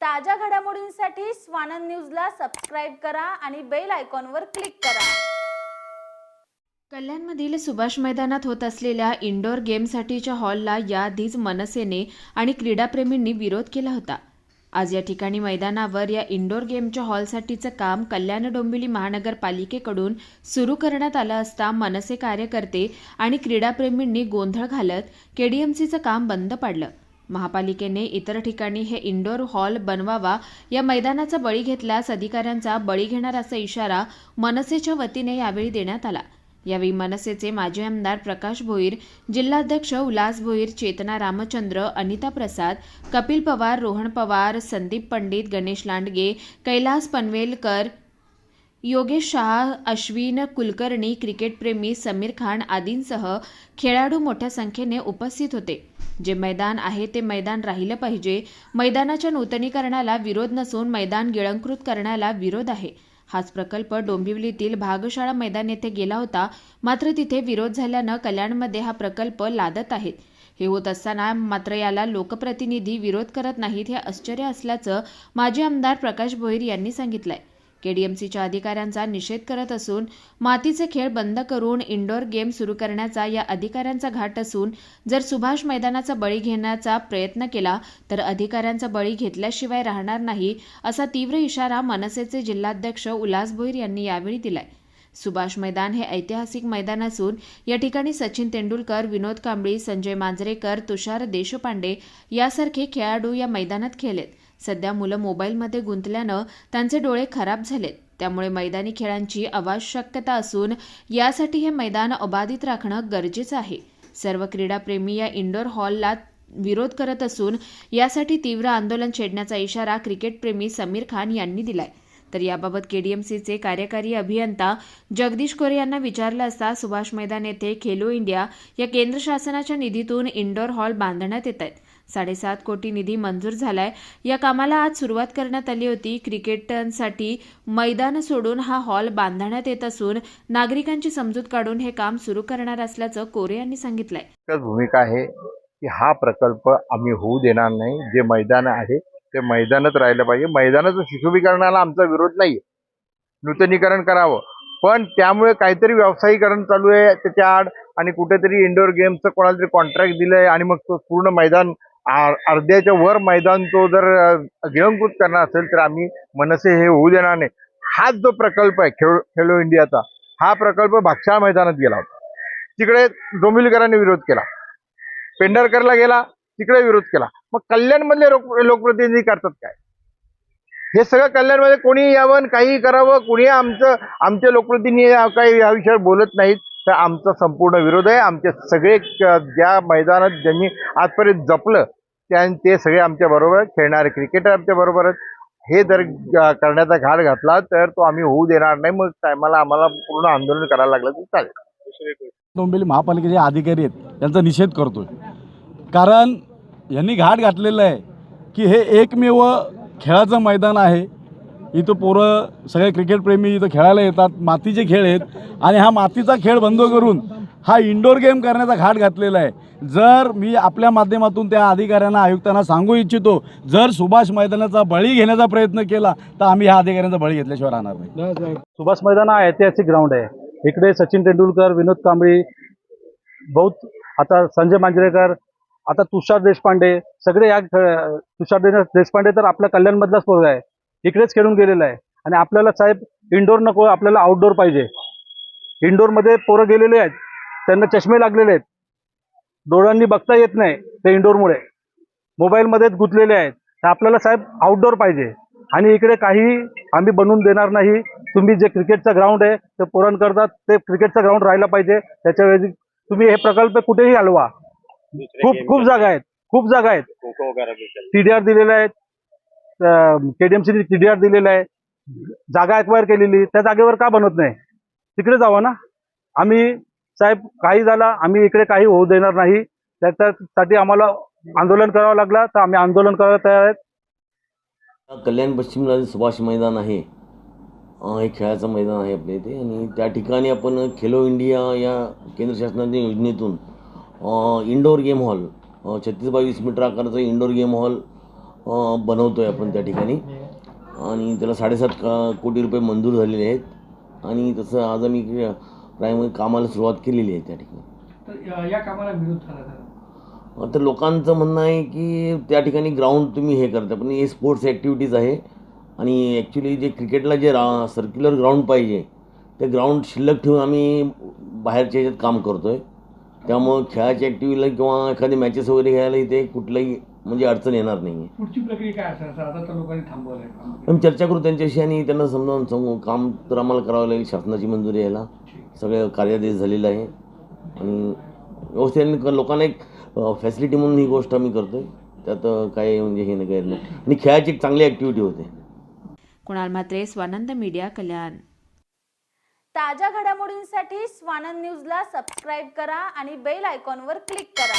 ताज्या घडामोडींसाठी स्वानंद न्यूजला सबस्क्राईब करा आणि बेल आयकॉनवर क्लिक करा. कल्याणमधील सुभाष मैदानात होत असलेल्या इंडोर गेमसाठीच्या हॉलला याआधीच मनसेने आणि क्रीडाप्रेमींनी विरोध केला होता. आज या ठिकाणी मैदानावर या इंडोर गेमच्या हॉलसाठीचं काम कल्याण डोंबिवली महानगरपालिकेकडून सुरू करण्यात आलं असता मनसे कार्यकर्ते आणि क्रीडाप्रेमींनी गोंधळ घालत केडीएमसीचं काम बंद पाडलं. महापालिकेने इतर ठिकाणी हे इंडोर हॉल बनवावा या मैदानाचा बळी घेतल्यास अधिकाऱ्यांचा बळी घेणार असा इशारा मनसेच्या वतीने यावेळी देण्यात आला. यावेळी मनसेचे माजी आमदार प्रकाश भोईर जिल्हाध्यक्ष उल्हास भोईर चेतना रामचंद्र अनिता प्रसाद कपिल पवार रोहन पवार संदीप पंडित गणेश लांडगे कैलास पनवेलकर योगेश शहा अश्विन कुलकर्णी क्रिकेटप्रेमी समीर खान आदींसह खेळाडू मोठ्या संख्येने उपस्थित होते. जे मैदान आहे ते मैदान राहिलं पाहिजे. मैदानाच्या नूतनीकरणाला विरोध नसून मैदान गिळंकृत करण्याला विरोध आहे. हाच प्रकल्प डोंबिवलीतील भागशाळा मैदान येथे गेला होता. मात्र तिथे विरोध झाल्यानं कल्याणमध्ये हा प्रकल्प लादत आहेत. हे होत असताना मात्र याला लोकप्रतिनिधी विरोध करत नाहीत हे आश्चर्य असल्याचं माजी आमदार प्रकाश भोईर यांनी सांगितलंय. केडीएमसीच्या अधिकाऱ्यांचा निषेध करत असून मातीचे खेळ बंद करून इंडोर गेम सुरू करण्याचा या अधिकाऱ्यांचा घाट असून जर सुभाष मैदानाचा बळी घेण्याचा प्रयत्न केला तर अधिकाऱ्यांचा बळी घेतल्याशिवाय राहणार नाही असा तीव्र इशारा मनसेचे जिल्हाध्यक्ष उल्हास भोईर यांनी यावेळी दिलाय. सुभाष मैदान हे ऐतिहासिक मैदान असून या ठिकाणी सचिन तेंडुलकर विनोद कांबळी संजय मांजरेकर तुषार देशपांडे यासारखे खेळाडू या मैदानात खेळलेत. सध्या मुलं मोबाईलमध्ये गुंतल्यानं त्यांचे डोळे खराब झालेत. त्यामुळे मैदानी खेळांची आवश्यकता असून यासाठी हे मैदान अबाधित राखणं गरजेचं आहे. सर्व क्रीडाप्रेमी या इंडोर हॉलला विरोध करत असून यासाठी तीव्र आंदोलन छेडण्याचा इशारा क्रिकेटप्रेमी समीर खान यांनी दिलाय. तर याबाबत केडीएमसीचे कार्यकारी अभियंता जगदीश कोरे यांना विचारलं असता सुभाष मैदान येथे खेलो इंडिया या केंद्र शासनाच्या निधीतून इंडोर हॉल बांधण्यात येत आहेत. साडेसात कोटी निधी मंजूर झालाय. या कामाला आज सुरुवात करण्यात आली होती. क्रिकेटांसाठी मैदान सोडून हा हॉल बांधण्यात येत असून नागरिकांची समजूत काढून हे काम सुरू करणार असल्याचं कोरे यांनी सांगितलंय. भूमिका आहे की हा प्रकल्प आम्ही होऊ देणार नाही. जे मैदान आहे ते मैदानच राहिलं पाहिजे. मैदानाचं सुशोभीकरणाला आमचा विरोध नाही नूतनीकरण करावं. पण त्यामुळे काहीतरी व्यावसायिकरण चालू आहे त्याच्या आड आणि कुठेतरी इंडोर गेमचं कोणाला तरी कॉन्ट्रॅक्ट दिलंय आणि मग तो पूर्ण मैदान अर्ध्याच्या वर मैदान तो जर अ, गिळंकृत करणार असेल तर आम्ही मनसे हे होऊ देणार नाही. हाच जो प्रकल्प आहे खेळ खेलो इंडियाचा हा प्रकल्प भागशाळा मैदानात गेला होता. तिकडे डोंबिवलीकरांनी विरोध केला. पेंढारकरला गेला तिकडे विरोध केला. मग कल्याणमधले लोक लोकप्रतिनिधी करतात काय? हे सगळं कल्याणमध्ये कोणी यावं काहीही काही करावं कोणी आमचं आमचे लोकप्रतिनिधी काही या विषयावर बोलत नाहीत तर आमचा संपूर्ण विरोध आहे. आमचे सगळे ज्या मैदानात ज्यांनी आजपर्यंत जपलं त्या ते सगळे आमच्या बरोबर खेळणारे क्रिकेटर आमच्याबरोबर आहेत हे जर करण्याचा घाट घातला तर तो आम्ही होऊ देणार नाही. मग टायमाला आम्हाला पूर्ण आंदोलन करायला लागलं तर चालेल. डोंबिवली महापालिकेचे अधिकारी आहेत यांचा निषेध करतोय. कारण यांनी घाट घातलेलं आहे की हे एकमेव खेळाचं मैदान आहे. इथं पोरं सगळे क्रिकेटप्रेमी इथं खेळायला येतात मातीचे खेळ आहेत. आणि हा मातीचा खेळ बंद करून हा इंडोर गेम करण्याचा घाट घातलेला आहे. जर मी आपल्या माध्यमातून त्या अधिकाऱ्यांना आयुक्तांना सांगू इच्छितो जर सुभाष मैदानाचा बळी घेण्याचा प्रयत्न केला तर आम्ही ह्या अधिकाऱ्यांचा बळी घेतल्याशिवाय राहणार नाही. सुभाष मैदान हा ऐतिहासिक ग्राउंड आहे. इकडे सचिन तेंडुलकर विनोद कांबळी बहुत आता संजय मांजरेकर आता तुषार देशपांडे सगळे या तुषार दे- देशपांडे तर आपल्या कल्याणमधलाच पोरगा आहे. इकडेच खेळून गेलेला आहे. आणि आपल्याला साहेब इंडोर नको आपल्याला आउटडोर पाहिजे. इंडोरमध्ये पोरं गेलेले आहेत. त्यांना चष्मे लागलेले आहेत. डोळ्यांनी बघता येत नाही ते इंडोरमुळे मोबाईलमध्येच गुंतलेले आहेत. तर आपल्याला साहेब आउटडोर पाहिजे. आणि इकडे काही आम्ही बनवून देणार नाही. तुम्ही जे क्रिकेटचा ग्राउंड आहे ते पोरण करतात ते क्रिकेटचा ग्राउंड राहिला पाहिजे. त्याच्या वेळी तुम्ही हे प्रकल्प कुठेही हलवा. खूप खूप जागा आहेत. खूप जागा आहेत. टीडीआर दिलेले आहेत केडीएमसीने टीडीआर दिलेला आहे. जागा अक्वायर केलेली. त्या जागेवर का बनवत नाही? तिकडे जावं ना. आम्ही साहेब काही झाला आम्ही इकडे काही होऊ देणार नाही. त्याच्यासाठी आम्हाला आंदोलन करावं लागलं तर आम्ही आंदोलन करायला तयार आहेत. कल्याण पश्चिमला सुभाष मैदान आहे. हे खेळाचं मैदान आहे आपल्या इथे. आणि त्या ठिकाणी आपण खेलो इंडिया या केंद्र शासनाच्या योजनेतून इंडोर गेम हॉल छत्तीस बावीस मीटर आकाराचा इंडोर गेम हॉल बनवतो आहे आपण त्या ठिकाणी. आणि त्याला साडेसात का कोटी रुपये मंजूर झालेले आहेत. आणि तसं आज आम्ही प्रायमरी कामाला सुरुवात केलेली आहे त्या ठिकाणी. तर या- या कामाला विरोध झाला तर तर लोकांचं म्हणणं आहे की त्या ठिकाणी ग्राउंड तुम्ही हे करता पण हे स्पोर्ट्स ॲक्टिव्हिटीज आहे. आणि ॲक्च्युली जे क्रिकेटला जे रा सर्क्युलर ग्राउंड पाहिजे ते ग्राउंड शिल्लक ठेवून आम्ही बाहेरच्या ह्याच्यात काम करतो आहे त्यामुळं खेळाच्या ॲक्टिव्हिटीला किंवा एखादी मॅचेस वगैरे घ्यायला इथे कुठलंही म्हणजे अडचण येणार नाही आहे पुढची प्रक्रिया काय असेल? आता तर लोकांनी थांबवलं आहे चर्चा करू त्यांच्याशी आणि त्यांना समजावून सांगू. काम तर आम्हाला करावं लागेल शासनाची मंजुरी यायला. सगळं कार्यादेश झालेलं आहे. आणि व्यवस्थित लोकांना एक फॅसिलिटी म्हणून ही गोष्ट आम्ही करतोय. त्यात काय म्हणजे हे नाही काही नाही. आणि खेळाची एक चांगली ॲक्टिव्हिटी होते. कुणाल म्हात्रे स्वानंद मीडिया कल्याण. ताज्या घडामोडींसाठी स्वानंद न्यूजला सबस्क्राईब करा आणि बेल आयकॉनवर क्लिक करा.